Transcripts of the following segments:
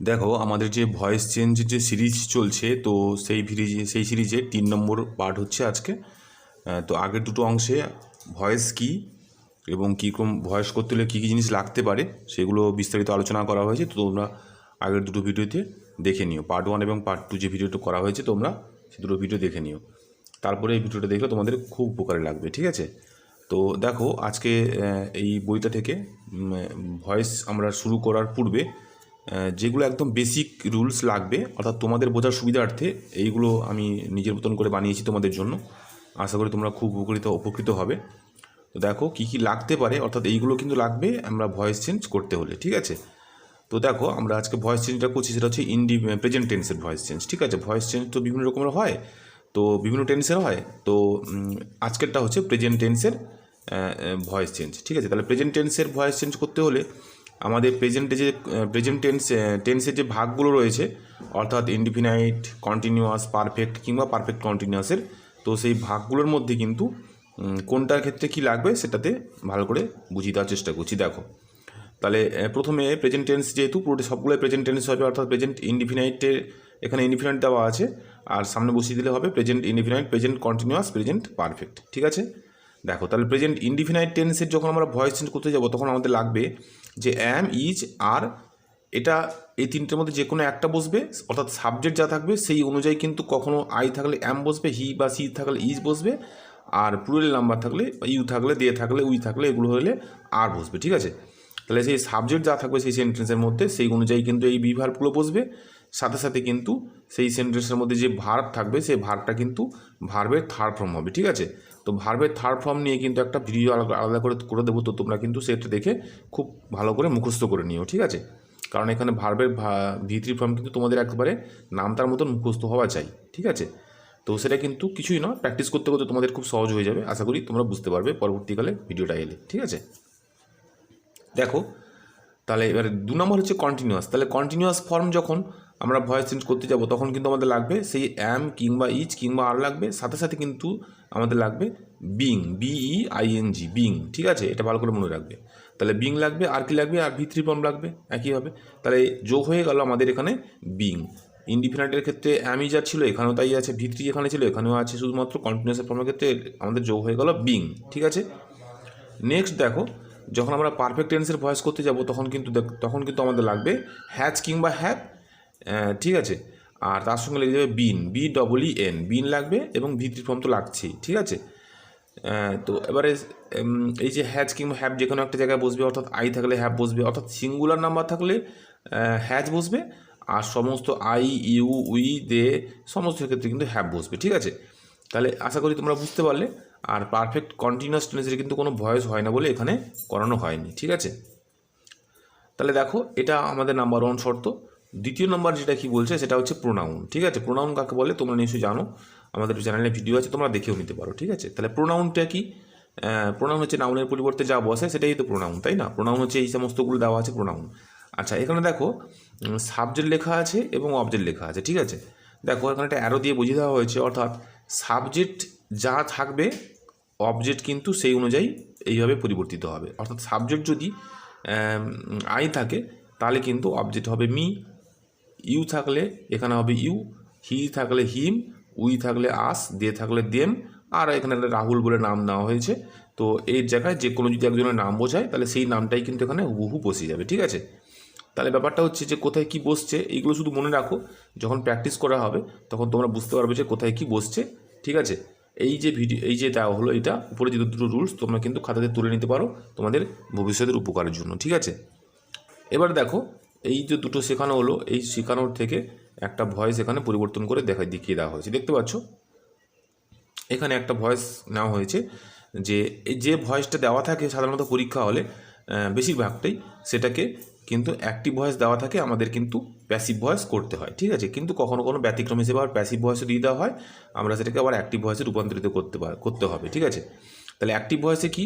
দেখো, আমাদের যে ভয়েস চেঞ্জ যে সিরিজ চলছে, তো সেই সিরিজ সেই সিরিজে তিন নম্বর পার্ট হচ্ছে আজকে। তো আগের দুটো অংশে ভয়েস কি এবং কীরকম ভয়েস করতে হলে কী কী জিনিস লাগতে পারে, সেগুলো বিস্তারিত আলোচনা করা হয়েছে, তো তোমরা আগের দুটো ভিডিওতে দেখে নিও। পার্ট ওয়ান এবং পার্ট টু যে ভিডিওটা করা হয়েছে, তোমরা সে দুটো ভিডিও দেখে নিও। তারপরে এই ভিডিওটা দেখলে তোমাদের খুব উপকারে লাগবে, ঠিক আছে? তো দেখো, আজকে এই বইটা থেকে ভয়েস আমরা শুরু করার পূর্বে যেগুলো একদম বেসিক রুলস লাগবে, অর্থাৎ তোমাদের বোঝার সুবিধার্থে এইগুলো আমি নিজের মতন করে বানিয়েছি তোমাদের জন্য। আশা করি তোমরা খুব উপকৃত উপকৃত হবে। তো দেখো কী কী লাগতে পারে, অর্থাৎ এইগুলো কিন্তু লাগবে আমরা ভয়েস চেঞ্জ করতে হলে, ঠিক আছে? তো দেখো আমরা আজকে ভয়েস চেঞ্জটা করছি, সেটা হচ্ছে ইন্ডি প্রেজেন্ট টেন্সের ভয়েস চেঞ্জ ঠিক আছে? ভয়েস চেঞ্জ তো বিভিন্ন রকমের হয়, তো বিভিন্ন টেন্সের হয়, তো আজকেরটা হচ্ছে প্রেজেন্ট টেন্সের ভয়েস চেঞ্জ ঠিক আছে? তাহলে প্রেজেন্ট টেন্সের ভয়েস চেঞ্জ করতে হলে আমাদের প্রেজেন্টে যে প্রেজেন্ট টেন্স টেন্সের যে ভাগগুলো রয়েছে, অর্থাৎ ইনডিফিনাইট কন্টিনিউয়াস পারফেক্ট কিংবা পারফেক্ট কন্টিনিউয়াসের তো সেই ভাগগুলোর মধ্যে কিন্তু কোনটার ক্ষেত্রে কী লাগবে সেটাতে ভালো করে বুঝিয়ে দেওয়ার চেষ্টা করছি। দেখো, তাহলে প্রথমে প্রেজেন্ট টেন্স যেহেতু, পুরোটা সবগুলোই প্রেজেন্ট টেন্স হবে, অর্থাৎ প্রেজেন্ট ইনডিফিনাইটের এখানে ইনডিফিনাইট দেওয়া আছে, আর সামনে বসিয়ে দিলে হবে present indefinite present continuous present perfect ঠিক আছে? দেখো, তাহলে প্রেজেন্ট ইনডিফিনাইট টেন্সের যখন আমরা ভয়েস চেঞ্জ করতে যাব, তখন আমাদের লাগবে যে অ্যাম ইজ আর এটা এই তিনটের মধ্যে যে কোনো একটা বসবে, অর্থাৎ সাবজেক্ট যা থাকবে সেই অনুযায়ী কিন্তু কখনো আই থাকলে অ্যাম বসবে হি বা সি থাকলে ইজ বসবে, আর প্লুরাল নাম্বার থাকলে ইউ থাকলে দে থাকলে উই থাকলে এগুলো হলে আর বসবে, ঠিক আছে? তাহলে সেই সাবজেক্ট যা থাকবে সেই সেন্টেন্সের মধ্যে সেই অনুযায়ী কিন্তু এই বি ভার্বগুলো বসবে, সাথে সাথে কিন্তু সেই সেন্টেন্সের মধ্যে যে ভার্ব থাকবে, সেই ভার্বটা কিন্তু ভার্বের থার্ড ফর্ম হবে, ঠিক আছে? তো ভার্বের থার্ড ফর্ম নিয়ে কিন্তু একটা ভিডিও আলাদা আলাদা করে করে দেবো, তো তোমরা কিন্তু সেটা দেখে খুব ভালো করে মুখস্থ করে নিও, ঠিক আছে? কারণ এখানে ভার্বের ভি থ্রি ফর্ম কিন্তু তোমাদের একেবারে নামতার মতন মুখস্থ হওয়া চাই, ঠিক আছে? তো সেটা কিন্তু কিছুই না প্র্যাকটিস করতে করতে তোমাদের খুব সহজ হয়ে যাবে, আশা করি তোমরা বুঝতে পারবে পরবর্তীকালে ভিডিওটা এলে, ঠিক আছে? দেখো, তাহলে এবারে দু নম্বর হচ্ছে কন্টিনিউয়াস তাহলে কন্টিনিউয়াস ফর্ম যখন আমরা ভয়েস চেঞ্জ করতে যাব, তখন কিন্তু আমাদের লাগবে সেই অ্যাম কিংবা ইচ কিংবা আর লাগবে, সাথে সাথে কিন্তু আমাদের লাগবে বিং বিই আইএনজি বিং ঠিক আছে? এটা ভালো করে মনে রাখবে। তাহলে বিং লাগবে, আর কি লাগবে? আর ভি থ্রি ফর্ম লাগবে, একইভাবে। তাহলে যোগ হয়ে গেল আমাদের এখানে বিং ইনডিফিনাইটের ক্ষেত্রে অ্যামি যা ছিল, এখানেও তাই আছে ভি থ্রি এখানে ছিল, এখানেও আছে শুধুমাত্র কন্টিনিউয়াস ফর্মের ক্ষেত্রে আমাদের যোগ হয়ে গেল বিং ঠিক আছে? নেক্সট দেখো, যখন আমরা পারফেক্ট টেন্সের ভয়েস করতে যাব, তখন কিন্তু তখন কিন্তু আমাদের লাগবে হ্যাচ কিংবা হ্যাপ ঠিক আছে। আর তার সঙ্গে লেগে যাবে been. B double E N been লাগবে এবং ভিত্রি ফর্ম তো লাগছেই, ঠিক আছে? তো এবারে এই যে হ্যাচ কিংবা হ্যাপ যে কোনো একটা জায়গায় বসবে, অর্থাৎ আই থাকলে হ্যাপ বসবে, অর্থাৎ সিঙ্গুলার নাম্বার থাকলে হ্যাচ বসবে, আর সমস্ত আই ইউ উই দে সমস্ত ক্ষেত্রে কিন্তু হ্যাপ বসবে, ঠিক আছে? তাহলে আশা করি তোমরা বুঝতে পারলে। আর পারফেক্ট কন্টিনিউয়াস টেন্সের কিন্তু কোনো ভয়েস হয় না বলে এখানে করানো হয়নি, ঠিক আছে? তাহলে দেখো, এটা আমাদের নাম্বার ওয়ান শর্ত। দ্বিতীয় নম্বর যেটা কি বলছে সেটা হচ্ছে প্রোনাউন ঠিক আছে? প্রোনাউন কাকে বলে? তোমরা নিশ্চয়ই জানো। আমাদের চ্যানেলে ভিডিও আছে, তোমরা দেখেও নিতে পারো, ঠিক আছে? তাহলে প্রোনাউনটা কি? প্রোনাউন হচ্ছে নাউনের পরিবর্তে যা বসে সেটাই তো প্রোনাউন তাই না? প্রোনাউন হচ্ছে এই সমস্তগুলো দেওয়া আছে প্রোনাউন আচ্ছা এখানে দেখো সাবজেক্ট লেখা আছে এবং অবজেক্ট লেখা আছে, ঠিক আছে? দেখো, এখানে একটা অ্যারো দিয়ে বুঝিয়ে দেওয়া হয়েছে, অর্থাৎ সাবজেক্ট যা থাকবে অবজেক্ট কিন্তু সেই অনুযায়ী এইভাবে পরিবর্তিত হবে। অর্থাৎ সাবজেক্ট যদি আই থাকে, তাহলে কিন্তু অবজেক্ট হবে মি ইউ থাকলে এখানে হবে ইউ, হি থাকলে হিম, উই থাকলে আস, দে থাকলে দেম, আর এখানে একটা রাহুল বলে নাম নেওয়া হয়েছে। তো এই জায়গায় যে কোনো যদি একজনের নাম বোঝায়, তাহলে সেই নামটাই কিন্তু এখানে হুবহু বসে যাবে, ঠিক আছে? তাহলে ব্যাপারটা হচ্ছে যে কোথায় কি বসছে, এইগুলো শুধু মনে রাখো, যখন প্র্যাকটিস করা হবে, তখন তোমরা বুঝতে পারবে যে কোথায় কি বসছে, ঠিক আছে? এই যে ভিডিও এই যে দেওয়া হলো এটা, উপরে যে দুটো রুলস তোমরা কিন্তু খাতাতে তুলে নিতে পারো তোমাদের ভবিষ্যতের উপকারের জন্য, ঠিক আছে? এবার দেখো এই যে দুটো শেখানো হলো, এই শেখানোর থেকে একটা ভয়েস এখানে পরিবর্তন করে দেখা, দেখিয়ে দেওয়া হয়েছে। দেখতে পাচ্ছ? এখানে একটা ভয়েস নেওয়া হয়েছে যে যে ভয়েসটা দেওয়া থাকে সাধারণত পরীক্ষা হলে বেশিরভাগটাই সেটাকে কিন্তু অ্যাক্টিভ ভয়েস দেওয়া থাকে, আমাদের কিন্তু প্যাসিভ ভয়েস করতে হয়, ঠিক আছে? কিন্তু কখনো কোনো ব্যতিক্রম হিসেবে আবার প্যাসিভ ভয়েসও দিয়ে দেওয়া হয়, আমরা সেটাকে আবার অ্যাক্টিভ ভয়েসে রূপান্তরিত করতে করতে হবে, ঠিক আছে? তাহলে অ্যাক্টিভ ভয়েসে কি?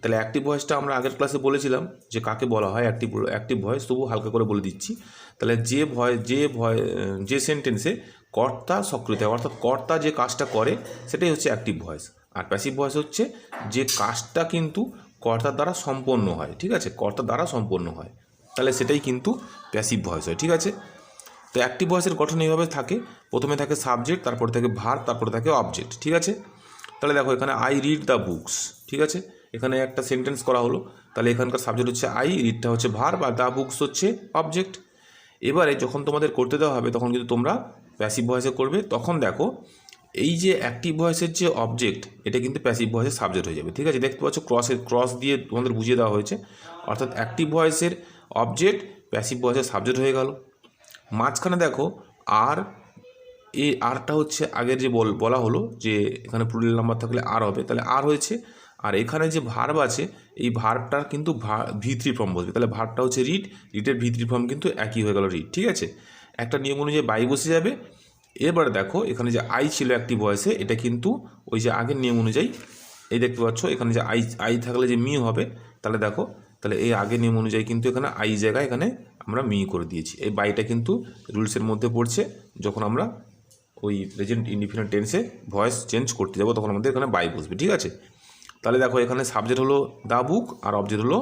তাহলে অ্যাক্টিভ ভয়েসটা আমরা আগের ক্লাসে বলেছিলাম যে কাকে বলা হয় অ্যাক্টিভ অ্যাক্টিভ ভয়েস তবু হালকা করে বলে দিচ্ছি। তাহলে যে ভয় যে ভয়, যে সেন্টেন্সে কর্তা সক্রিয় থাকে, অর্থাৎ কর্তা যে কাজটা করে, সেটাই হচ্ছে অ্যাক্টিভ ভয়েস আর প্যাসিভ ভয়েস হচ্ছে যে কাজটা কিন্তু কর্তার দ্বারা সম্পন্ন হয়, ঠিক আছে? কর্তার দ্বারা সম্পন্ন হয়। তাহলে সেটাই কিন্তু প্যাসিভ ভয়েস হয়, ঠিক আছে? তো অ্যাক্টিভ ভয়েসের গঠন এইভাবে থাকে। প্রথমে থাকে সাবজেক্ট তারপরে থাকে ভার তারপরে থাকে অবজেক্ট ঠিক আছে? তাহলে দেখো এখানে আই রিড দ্য বুকস ঠিক আছে? এখানে একটা সেন্টেন্স করা হলো। তাহলে এখানকার সাবজেক্ট হচ্ছে আই রিডটা হচ্ছে ভার বা দ্য বুকস হচ্ছে অবজেক্ট এবারে যখন তোমাদের করতে দেওয়া হবে, তখন কিন্তু তোমরা প্যাসিভ ভয়েসে করবে। তখন দেখো, এই যে অ্যাক্টিভ ভয়েসের যে অবজেক্ট এটা কিন্তু প্যাসিভ ভয়েসের সাবজেক্ট হয়ে যাবে। ঠিক আছে? দেখতে পাচ্ছ ক্রসের ক্রস দিয়ে তোমাদের বুঝিয়ে দেওয়া হয়েছে। অর্থাৎ অ্যাক্টিভ ভয়েসের অবজেক্ট প্যাসিভ ভয়েসের সাবজেক্ট হয়ে গেল। মাঝখানে দেখো আর এই আরটা হচ্ছে আগের যে বল, বলা হলো যে এখানে প্লুরাল নাম্বার থাকলে আর হবে। তাহলে আর হয়েছে আর এখানে যে ভার্ব আছে, এই ভার্বটার কিন্তু ভি থ্রি ফর্ম বসবে তাহলে ভার্বটা হচ্ছে রিড রিডের ভি থ্রি ফর্ম কিন্তু একই হয়ে গেল রিড ঠিক আছে? একটা নিয়ম অনুযায়ী বাই বসে যাবে। এবার দেখো, এখানে যে আই ছিল একটি বয়সে, এটা কিন্তু ওই যে আগের নিয়ম অনুযায়ী, এই দেখতে পাচ্ছ, এখানে যে আই আই থাকলে যে মি হবে, তাহলে দেখো, তাহলে এই আগের নিয়ম অনুযায়ী কিন্তু এখানে আই জায়গায় এখানে আমরা মি করে দিয়েছি। এই বাইটা কিন্তু রুলসের মধ্যে পড়ছে, যখন আমরা ওই প্রেজেন্ট ইনডিফিনিট টেন্সে ভয়েস চেঞ্জ করতে যাব, তখন আমাদের এখানে বাই বসবে, ঠিক আছে? তাহলে দেখো এখানে সাবজেক্ট হলো দা বুক আর অবজেক্ট হলো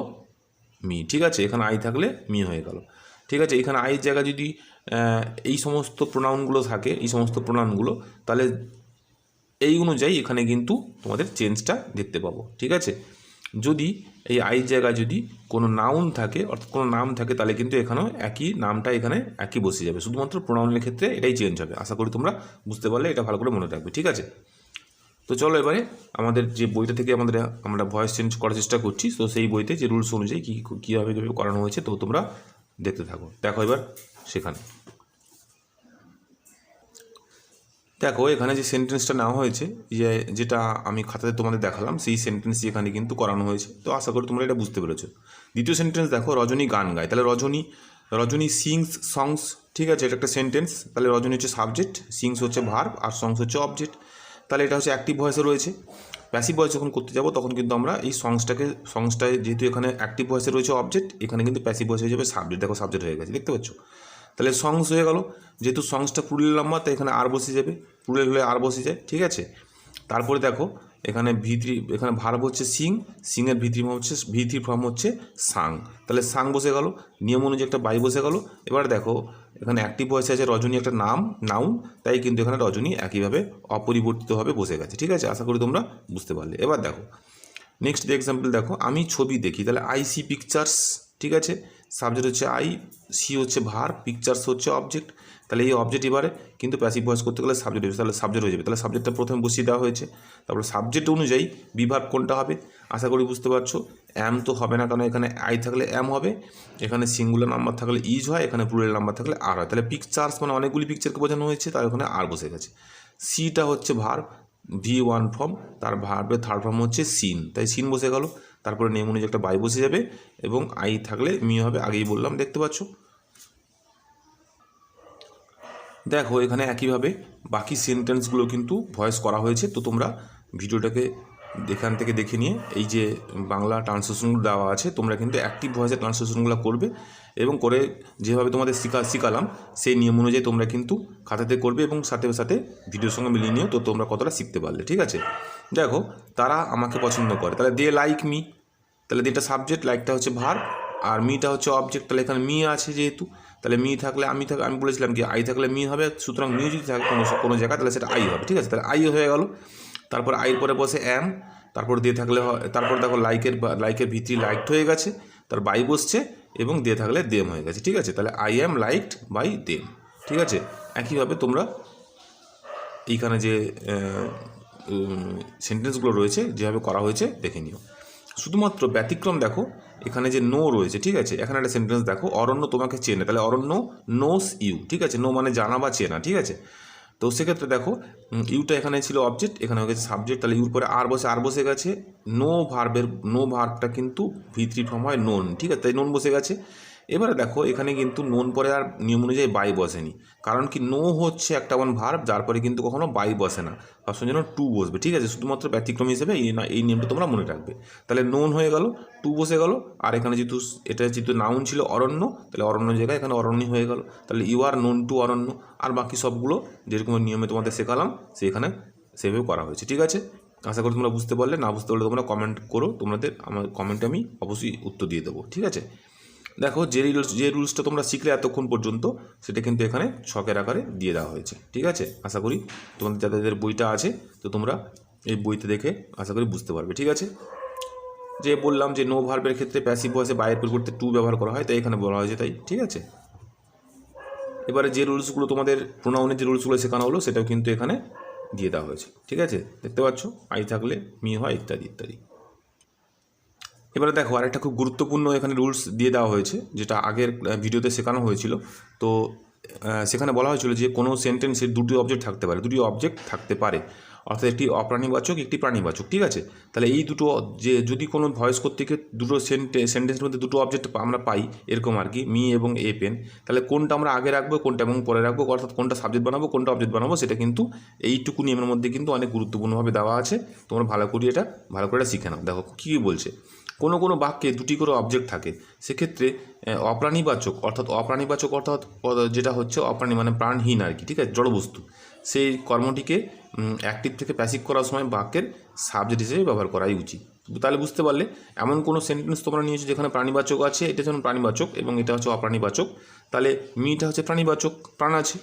মি ঠিক আছে? এখানে আই থাকলে মি হয়ে গেল। ঠিক আছে? এখানে আইয়ের জায়গায় যদি এই সমস্ত প্রোনাউনগুলো থাকে, এই সমস্ত প্রোনাউনগুলো তাহলে এই অনুযায়ী এখানে কিন্তু তোমাদের চেঞ্জটা দেখতে পাবো। ঠিক আছে? যদি এই আই জায়গায় যদি কোনো নাউন থাকে, অর্থাৎ কোনো নাম থাকে, তাহলে কিন্তু এখানেও একই নামটা এখানে একই বসে যাবে। শুধুমাত্র প্রোনাউনের ক্ষেত্রে এটাই চেঞ্জ হবে। আশা করি তোমরা বুঝতে পারলে, এটা ভালো করে মনে রাখবে। ঠিক আছে? তো চলো এবারে আমাদের যে বইটা থেকে আমাদের, আমরা ভয়েস চেঞ্জ করার চেষ্টা করছি। তো সেই বইতে যে রুলস অনুযায়ী কী কীভাবে কীভাবে করানো হয়েছে, তো তোমরা দেখতে থাকো। দেখো এবার সেখানে। দেখো, এখানে যে সেন্টেন্সটা নেওয়া হয়েছে, যে যেটা আমি খাতাতে তোমাদের দেখালাম, সেই সেন্টেন্স এখানে কিন্তু করানো হয়েছে। তো আশা করি তোমরা এটা বুঝতে পেরেছ। দ্বিতীয় সেন্টেন্স দেখো, রজনী গান গায়। তাহলে রজনী রজনী সিংস সংস ঠিক আছে? এটা একটা সেন্টেন্স তাহলে রজনী হচ্ছে সাবজেক্ট সিংস হচ্ছে ভার্ব আর সংস হচ্ছে অবজেক্ট তাহলে এটা হচ্ছে অ্যাক্টিভ ভয়েসে রয়েছে। প্যাসিভ ভয়েস যখন করতে যাব, তখন কিন্তু আমরা এই সংসটাকে সংসটায় যেহেতু এখানে অ্যাক্টিভ ভয়েসে রয়েছে অবজেক্ট এখানে কিন্তু প্যাসিভ ভয়েস হয়ে যাবে সাবজেক্ট দেখো সাবজেক্ট হয়ে গেছে, দেখতে পাচ্ছ? তাহলে সংস হয়ে গেল। যেহেতু সংসটা পুরুলের লম্বা তাই এখানে আর বসে যাবে। পুরুলের হলে আর বসে যায়, ঠিক আছে? তারপরে দেখো এখানে ভিত্রি, এখানে ভার্ব হচ্ছে সিং, সিংয়ের ভিত্রি ফর্ম হচ্ছে, ভিত্রি ফর্ম হচ্ছে সাং। তাহলে সাং বসে গেল, নিয়ম অনুযায়ী একটা বাই বসে গেল। এবার দেখো, এখানে অ্যাক্টিভ ভয়েসে আছে রজনী একটা নাম নাউন তাই কিন্তু এখানে রজনী একইভাবে অপরিবর্তিতভাবে বসে গেছে, ঠিক আছে? আশা করি তোমরা বুঝতে পারলে। এবার দেখো নেক্সট এক্সাম্পল দেখো, আমি ছবি দেখি, তাহলে আই সি পিকচার্স ঠিক আছে? সাবজেক্ট হচ্ছে আই সি হচ্ছে ভার পিকচার্স হচ্ছে অবজেক্ট তাহলে এই অবজেক্ট এবারে কিন্তু প্যাসিভ ভয়েস করতে গেলে সাবজেক্ট হয়েছে তাহলে সাবজেক্ট হয়ে যাবে। তাহলে সাবজেক্টটা প্রথমে বসিয়ে দেওয়া হয়েছে। তারপরে সাবজেক্ট অনুযায়ী বিভাগ কোনটা হবে? আশা করি বুঝতে পারছ। অ্যাম তো হবে না, কারণ এখানে আই থাকলে অ্যাম হবে। এখানে সিঙ্গুলার নাম্বার থাকলে ইজ হয়, এখানে প্লুরাল নাম্বার থাকলে আর হয়। তাহলে পিকচার্স মানে অনেকগুলি পিকচারকে বোঝানো হয়েছে তার ওখানে আর বসে গেছে। সিটা হচ্ছে ভার ভি ওয়ান ফর্ম তার ভার্বের থার্ড ফর্ম হচ্ছে সিন তাই সিন বসে গেল। তারপরে নেম অনুযায়ী একটা বাই বসে যাবে এবং আই থাকলে মি হবে, আগেই বললাম, দেখতে পাচ্ছ? দেখো, এখানে একইভাবে বাকি সেন্টেন্সগুলো কিন্তু ভয়েস করা হয়েছে, তো তোমরা ভিডিওটাকে এখান থেকে দেখে নিয়ে এই যে বাংলা ট্রান্সলেশনগুলো দেওয়া আছে, তোমরা কিন্তু অ্যাক্টিভ ভয়েসের ট্রান্সলেশনগুলো করবে এবং করে যেভাবে তোমাদের শিখা, শিখালাম, সেই নিয়ম অনুযায়ী তোমরা কিন্তু খাতাতে করবে এবং সাথে সাথে ভিডিওর সঙ্গে মিলিয়ে নিও তো তোমরা কতটা শিখতে পারলে, ঠিক আছে? দেখো, তারা আমাকে পছন্দ করে, তাহলে দে লাইক মি তাহলে এটা সাবজেক্ট লাইকটা হচ্ছে ভার আর মিটা হচ্ছে অবজেক্ট তাহলে এখানে মি আছে যেহেতু তাহলে মি থাকলে আমি থাক, আমি বলেছিলাম কি, আই থাকলে মি হবে, সুতরাং মি যদি থাকে কোনো কোনো জায়গায়, তাহলে সেটা আই হবে, ঠিক আছে? তাহলে আই হয়ে গেল। তারপর আইয়ের পরে বসে অ্যাম তারপর দিয়ে থাকলে তারপর দেখো লাইকের লাইকের ভিতরি লাইকড হয়ে গেছে, তার বাই বসছে এবং দিয়ে থাকলে দেম হয়ে গেছে, ঠিক আছে? তাহলে I am liked by them ঠিক আছে? একইভাবে তোমরা এইখানে যে সেন্টেন্সগুলো রয়েছে, যেভাবে করা হয়েছে, দেখে নিও। শুধুমাত্র ব্যতিক্রম দেখো, এখানে যে নো রয়েছে, ঠিক আছে? এখানে একটা সেন্টেন্স দেখো, অরণ্য তোমাকে চেনে, তাহলে অরণ্য নোস ইউ ঠিক আছে? নো মানে জানা বা চেনা, ঠিক আছে? তো সেক্ষেত্রে দেখো ইউটা এখানে ছিল অবজেক্ট এখানে হয়ে গেছে সাবজেক্ট তাহলে ইউর পরে আর বসে আর বসে গেছে নো ভার্বের নো ভার্বটা কিন্তু ভিত্রি ফর্ম হয় নোন ঠিক আছে? তাই নোন বসে গেছে। এবারে দেখো, এখানে কিন্তু নোন পরে আর নিয়ম অনুযায়ী বাই বসেনি। কারণ কি নো হচ্ছে একটা ওয়ান ভার্ব যার পরে কিন্তু কখনো বাই বসে না। সবসময় যেন টু বসবে, ঠিক আছে? শুধুমাত্র ব্যতিক্রম হিসেবে এই না, এই নিয়মটা তোমরা মনে রাখবে। তাহলে নোন হয়ে গেল টু বসে গেল, আর এখানে যেহেতু, এটা যেহেতু নাউন ছিল অরণ্য, তাহলে অরণ্য জায়গায় এখানে অরণ্য হয়ে গেল। তাহলে ইউ আর নোন টু অরণ্য, আর বাকি সবগুলো যেরকম নিয়মে তোমাদের শেখালাম সেখানে সেভাবে করা হয়েছে, ঠিক আছে? আশা করি তোমরা বুঝতে পারলে, না বুঝতে পারলে তোমরা কমেন্ট করো, তোমাদের আমার কমেন্টে আমি অবশ্যই উত্তর দিয়ে দেবো, ঠিক আছে? দেখো যে রুলস যে রুলসটা তোমরা শিখলে এতক্ষণ পর্যন্ত, সেটা কিন্তু এখানে ছকের আকারে দিয়ে দেওয়া হয়েছে। ঠিক আছে? আশা করি তোমাদের যাদের বইটা আছে, তো তোমরা এই বইতে দেখে আশা করি বুঝতে পারবে। ঠিক আছে? যে বললাম যে নো ভার্বের ক্ষেত্রে প্যাসিভ ভয়েসে বাইরের পরিবর্তে টু ব্যবহার করা হয়, তাই এখানে বলা হয়েছে তাই। ঠিক আছে? এবারে যে রুলসগুলো তোমাদের প্রোনাউনের যে রুলসগুলো শেখানো হলো, সেটাও কিন্তু এখানে দিয়ে দেওয়া হয়েছে। ঠিক আছে? দেখতে পাচ্ছ? আই থাকলে মি হয় ইত্যাদি ইত্যাদি। এবারে দেখো, আরেকটা খুব গুরুত্বপূর্ণ এখানে রুলস দিয়ে দেওয়া হয়েছে, যেটা আগের ভিডিওতে শেখানো হয়েছিল। তো সেখানে বলা হয়েছিল যে কোনো সেন্টেন্সের দুটি অবজেক্ট থাকতে পারে, দুটি অবজেক্ট থাকতে পারে। অর্থাৎ একটি অপ্রাণীবাচক, একটি প্রাণীবাচক, ঠিক আছে? তাহলে এই দুটো, যে যদি কোনো ভয়েস থেকে দুটো সেন্টে সেন্টেন্সের মধ্যে দুটো অবজেক্ট আমরা পাই, এরকম আর কি মি এবং এ পেন তাহলে কোনটা আমরা আগে রাখব, কোনটা এবং পরে রাখব, অর্থাৎ কোনটা সাবজেক্ট বানাবো, কোনটা অবজেক্ট বানাবো, সেটা কিন্তু এইটুকু নিয়মের মধ্যে কিন্তু অনেক গুরুত্বপূর্ণভাবে দেওয়া আছে। তোমরা ভালো করে এটা, ভালো করে এটা শিখে নাও। দেখো, কী বলছে? কোনো কোনো বাক্যে দুটি করে অবজেক্ট থাকে। সেক্ষেত্রে অপ্রাণীবাচক, অর্থাৎ অপ্রাণীবাচক অর্থাৎ যেটা হচ্ছে অপ্রাণী মানে প্রাণহীন আর কি, ঠিক আছে? জড়বস্তু। সেই কর্মটিকে অ্যাক্টিভ থেকে প্যাসিভ করার সময় বাক্যের সাবজেক্ট হিসেবে ব্যবহার করাই উচিত। তাহলে বুঝতে পারলে, এমন কোনো সেন্টেন্স তোমরা নিয়েছো যেখানে প্রাণীবাচক আছে, এটা যেমন প্রাণীবাচক এবং এটা হচ্ছে অপ্রাণীবাচক। তাহলে মিটা হচ্ছে প্রাণীবাচক, প্রাণ আছে।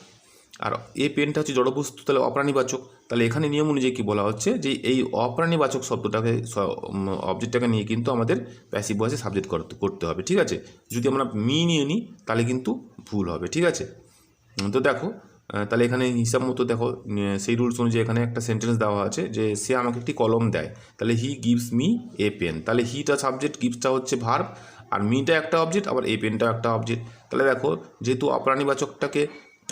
আর এ পেনটা হচ্ছে জড়বস্তু তাহলে অপ্রাণীবাচক। তাহলে এখানে নিয়ম অনুযায়ী কী বলা হচ্ছে যে এই অপ্রাণীবাচক শব্দটাকে অবজেক্টটাকে নিয়ে কিন্তু আমাদের প্যাসিভ ভয়েসে সাবজেক্ট করতে করতে হবে, ঠিক আছে? যদি আমরা মি নিয়ে নিই তাহলে কিন্তু ভুল হবে, ঠিক আছে? তো দেখো তাহলে এখানে হিসাব মতো দেখো সেই রুলস অনুযায়ী এখানে একটা সেন্টেন্স দেওয়া আছে যে সে আমাকে একটি কলম দেয়। তাহলে he gives me a pen তাহলে হিটা সাবজেক্ট গিভসটা হচ্ছে ভার্ব আর মিটা একটা অবজেক্ট আবার এ পেনটাও একটা অবজেক্ট তাহলে দেখো, যেহেতু অপ্রাণীবাচকটাকে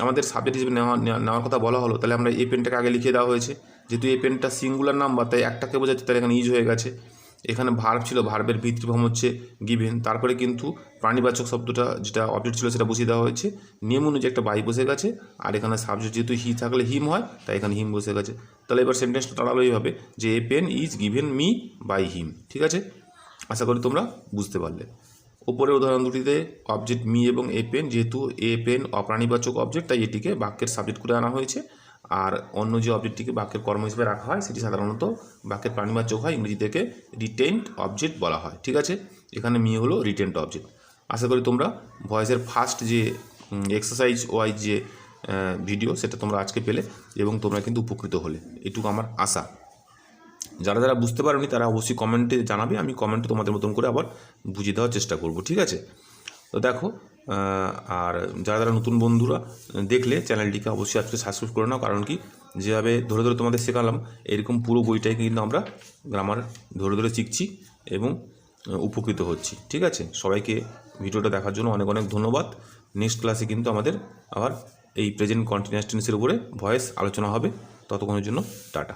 আমাদের সাবজেক্ট হিসেবে নেওয়া, নেওয়া- নেওয়ার কথা বলা হলো, তাহলে আমরা এই পেনটাকে আগে লিখে দেওয়া হয়েছে। যেহেতু এই পেনটা সিঙ্গুলার নাম্বার তাই একটাকে বোঝাচ্ছে, তাহলে এখানে ইজ হয়ে গেছে। এখানে ভার্ব ছিল ভার্বের ভিত্তিভূম হচ্ছে গিভেন তারপরে কিন্তু প্রাণীবাচক শব্দটা যেটা অবজেক্ট ছিল, সেটা বসিয়ে দেওয়া হয়েছে। নিয়ম অনুযায়ী একটা বাই বসে গেছে, আর এখানে সাবজেক্ট যেহেতু হি থাকলে হিম হয়, তাই এখানে হিম বসে গেছে। তাহলে এবার সেন্টেন্সটা দাঁড়াল এইভাবে, যে a pen is given me by him ঠিক আছে? আশা করি তোমরা বুঝতে পারলে। ওপরের উদাহরণ দুটিতে অবজেক্ট মি এবং এ পেন যেহেতু এ পেন অপ্রাণীবাচক অবজেক্ট তাই এটিকে বাক্যের সাবজেক্ট করে আনা হয়েছে। আর অন্য যে অবজেক্টটিকে বাক্যের কর্ম হিসেবে রাখা হয়, সেটি সাধারণত বাক্যের প্রাণীবাচক হয় ইংরেজি থেকে রিটেন্ট অবজেক্ট বলা হয়, ঠিক আছে? এখানে মি হলো রিটেন্ট অবজেক্ট আশা করি তোমরা ভয়েসের ফার্স্ট যে এক্সারসাইজ ওয়াইজ যে ভিডিও সেটা তোমরা আজকে পেলে এবং তোমরা কিন্তু উপকৃত হলে। এটুকু আমার আশা। যারা যারা বুঝতে পারেনি তারা অবশ্যই কমেন্টে জানাবে, আমি কমেন্টে তোমাদের মতন করে আবার বুঝিয়ে দেওয়ার চেষ্টা করব, ঠিক আছে? তো দেখো আর যারা যারা নতুন বন্ধুরা দেখলে চ্যানেলটিকে অবশ্যই আজকে সাবস্ক্রাইব করে নাও, কারণ কি যেভাবে ধরে ধরে তোমাদের শেখালাম, এরকম পুরো বইটাই কিন্তু আমরা গ্রামার ধরে ধরে শিখছি এবং উপকৃত হচ্ছি, ঠিক আছে? সবাইকে ভিডিওটা দেখার জন্য অনেক অনেক ধন্যবাদ। নেক্সট ক্লাসে কিন্তু আমাদের আবার এই প্রেজেন্ট কন্টিনিউয়াস টেন্সের উপরে ভয়েস আলোচনা হবে। ততক্ষণের জন্য টাটা।